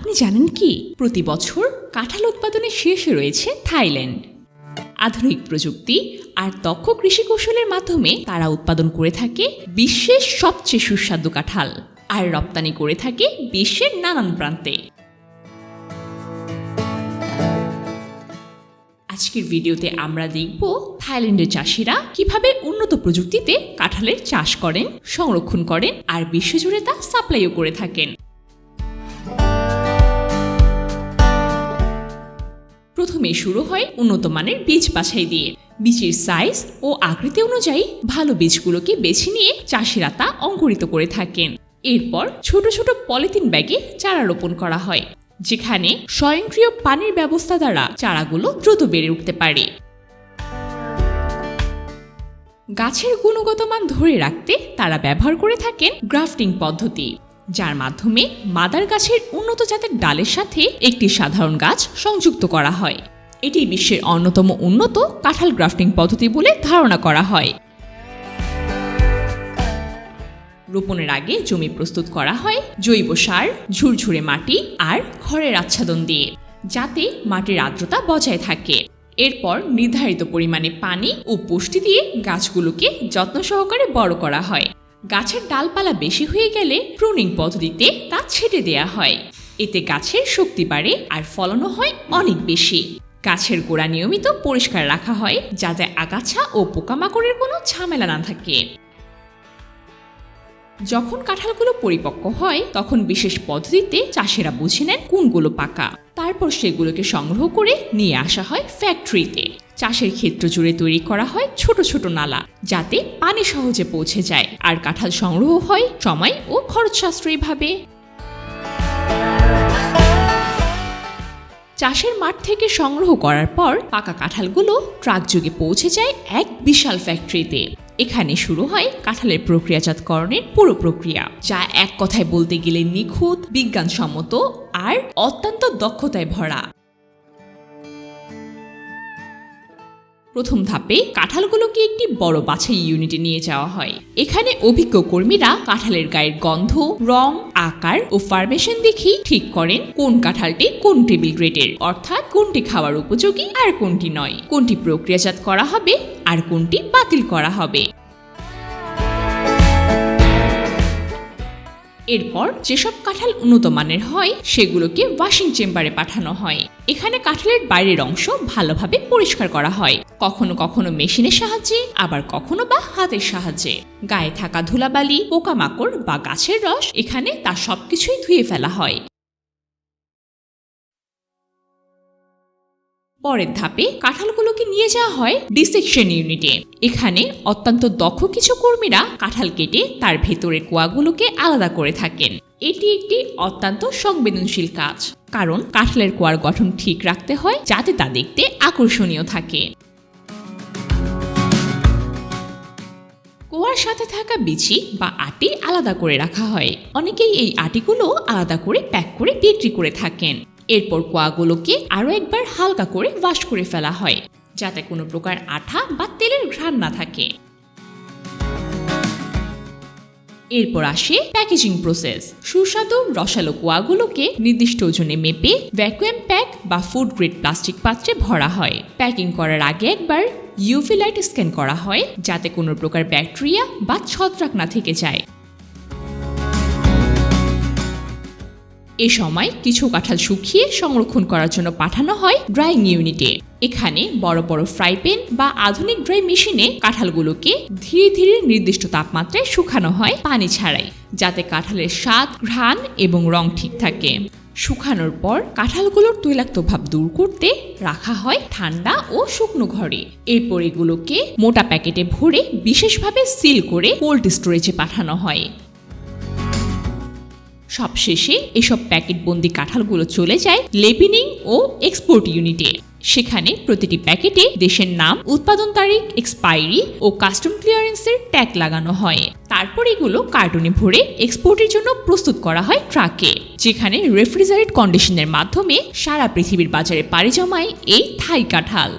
আপনি জানেন কি? প্রতি বছর কাঁঠাল উৎপাদনে শীর্ষে রয়েছে থাইল্যান্ড। আধুনিক প্রযুক্তি আর দক্ষ কৃষি কৌশলের মাধ্যমে তারা উৎপাদন করে থাকে বিশ্বের সবচেয়ে সুস্বাদু কাঁঠাল আর রপ্তানি করে থাকে বিশ্বের নানান প্রান্তে। আজকের ভিডিওতে আমরা দেখব থাইল্যান্ডের চাষিরা কীভাবে উন্নত প্রযুক্তিতে কাঁঠালের চাষ করেন, সংরক্ষণ করেন আর বিশ্বজুড়ে তা সাপ্লাইও করে থাকেন। প্রথমে শুরু হয় উন্নত মানের বীজ বাছাই দিয়ে। বীজের সাইজ ও আকৃতি অনুযায়ী ভালো বীজগুলোকে বেছে নিয়ে চাষিরা তা অঙ্কুরিত করে থাকেন। এরপর ছোট ছোট পলিথিন ব্যাগে চারা রোপণ করা হয়, যেখানে স্বয়ংক্রিয় পানির ব্যবস্থা দ্বারা চারাগুলো দ্রুত বেড়ে উঠতে পারে। গাছের গুণগত মান ধরে রাখতে তারা ব্যবহার করে থাকেন গ্রাফটিং পদ্ধতি। যার মাধ্যমে মাদার গাছের উন্নত জাতের ডালের সাথে একটি সাধারণ গাছ সংযুক্ত করা হয়। এটি বিশ্বের অন্যতম উন্নত কাঁঠাল গ্রাফটিং পদ্ধতি বলে ধারণা করা হয়। রোপণের আগে জমি প্রস্তুত করা হয় জৈব সার, ঝুরঝুরে মাটি আর খড়ের আচ্ছাদন দিয়ে, যাতে মাটির আর্দ্রতা বজায় থাকে। এরপর নির্ধারিত পরিমাণে পানি ও পুষ্টি দিয়ে গাছগুলোকে যত্ন সহকারে বড় করা হয়। গাছের ডালপালা বেশি হয়ে গেলে প্রুনিং পদ্ধতিতে তা ছেটে দেয়া হয়। এতে গাছের শক্তি বাড়ে আর ফলনও হয় অনেক বেশি। গাছের গোড়া নিয়মিত পরিষ্কার রাখা হয় যাতে আগাছা ও পোকামাকড়ের কোনো ঝামেলা না থাকে। যখন কাঁঠালগুলো পরিপক্ক হয়, তখন বিশেষ পদ্ধতিতে চাষিরা বুঝে নেন কোনগুলো পাকা। তারপর সেগুলোকে সংগ্রহ করে নিয়ে আসা হয় ফ্যাক্টরিতে। চাষের ক্ষেত্র জুড়ে তৈরি করা হয় ছোট ছোট নালা, যাতে পানি সহজে পৌঁছে যায়। আর কাঁঠাল সংগ্রহ হয় সময় ও খরচ সাশ্রয়ীভাবে চাষের মাঠ থেকে সংগ্রহ করার পর পাকা কাঁঠালগুলো ট্রাক যুগে পৌঁছে যায় এক বিশাল ফ্যাক্টরিতে। এখানে শুরু হয় কাঁঠালের প্রক্রিয়াজাতকরণের পুরো প্রক্রিয়া, যা এক কথায় বলতে গেলে নিখুঁত, বিজ্ঞানসম্মত আর অত্যন্ত দক্ষতায় ভরা। প্রথম ধাপে কাঁঠালগুলোকে একটি বড় বাছাই ইউনিটে নিয়ে যাওয়া হয়। এখানে অভিজ্ঞ কর্মীরা কাঁঠালের গায়ের গন্ধ, রং, আকার ও ফার্মেশন দেখেই ঠিক করেন কোন কাঁঠালটি কোন টেবিল গ্রেডের অর্থাৎ কোনটি খাওয়ার উপযোগী আর কোনটি নয়। কোনটি প্রক্রিয়াজাত করা হবে আর কোনটি বাতিল করা হবে। এরপর যেসব কাঁঠাল উন্নত মানের হয়, সেগুলোকে ওয়াশিং চেম্বারে পাঠানো হয়। এখানে কাঁঠালের বাইরের অংশ ভালোভাবে পরিষ্কার করা হয়। কখনো কখনো মেশিনের সাহায্যে, আবার কখনো বা হাতের সাহায্যে। গায়ে থাকা ধুলাবালি, পোকামাকড় বা গাছের রস, এখানে তা সবকিছুই ধুয়ে ফেলা হয়। পরের ধাপে কাঁঠালগুলোকে নিয়ে যাওয়া হয় ডিসেকশন ইউনিটে এখানে অত্যন্ত দক্ষ কিছু কর্মীরা কাঁঠাল কেটে তার ভেতরের কোয়াগুলোকে আলাদা করে থাকেন। এটি একটি অত্যন্ত সংবেদনশীল কাজ, কারণ কাঁঠালের কোয়ার গঠন ঠিক রাখতে হয় যাতে তা দেখতে আকর্ষণীয় থাকে। কোয়ার সাথে থাকা বিচি বা আটি আলাদা করে রাখা হয়। অনেকেই এই আটিগুলো আলাদা করে প্যাক করে বিক্রি করে থাকেন। এরপর কোয়াগুলোকে আরও একবার হালকা করে ওয়াশ করে ফেলা হয়, যাতে কোনো প্রকার আঠা বা তেলের ঘ্রাণ না থাকে। এরপর আসে প্যাকেজিং প্রসেস সুস্বাদু রসালো কোয়াগুলোকে নির্দিষ্ট ওজনে মেপে ভ্যাকুয়াম প্যাক বা ফুড গ্রেড প্লাস্টিক পাত্রে ভরা হয়। প্যাকিং করার আগে একবার ইউভি লাইট স্ক্যান করা হয়, যাতে কোনো প্রকার ব্যাকটেরিয়া বা ছত্রাক না থেকে যায়। এ সময় কিছু কাঁঠাল শুকিয়ে সংরক্ষণ করার জন্য পাঠানো হয় ড্রাইং ইউনিটে এখানে বড় বড় ফ্রাই প্যান বা আধুনিক ড্রাই মেশিনে কাঁঠালগুলোকে ধীরে ধীরে নির্দিষ্ট তাপমাত্রায় শুকানো হয় পানি ছাড়াই, যাতে কাঁঠালের স্বাদ, ঘ্রাণ এবং রং ঠিক থাকে। শুকানোর পর কাঁঠালগুলোর তৈলাক্ত ভাব দূর করতে রাখা হয় ঠান্ডা ও শুকনো ঘরে। এরপর এগুলোকে মোটা প্যাকেটে ভরে বিশেষভাবে সিল করে কোল্ড স্টোরেজে পাঠানো হয়। সবশেষে এসব প্যাকেটবন্দি কাঁঠালগুলো চলে যায় লেবিনিং ও এক্সপোর্ট ইউনিটে। সেখানে প্রতিটি প্যাকেটে দেশের নাম, উৎপাদন তারিখ, এক্সপায়ারি ও কাস্টম ক্লিয়ারেন্সের ট্যাগ লাগানো হয়। তারপর এগুলো কার্টুনে ভরে এক্সপোর্টের জন্য প্রস্তুত করা হয় ট্রাকে, যেখানে রেফ্রিজারেট কন্ডিশনের মাধ্যমে সারা পৃথিবীর বাজারে পাড়ি জমায় এই থাই কাঁঠাল।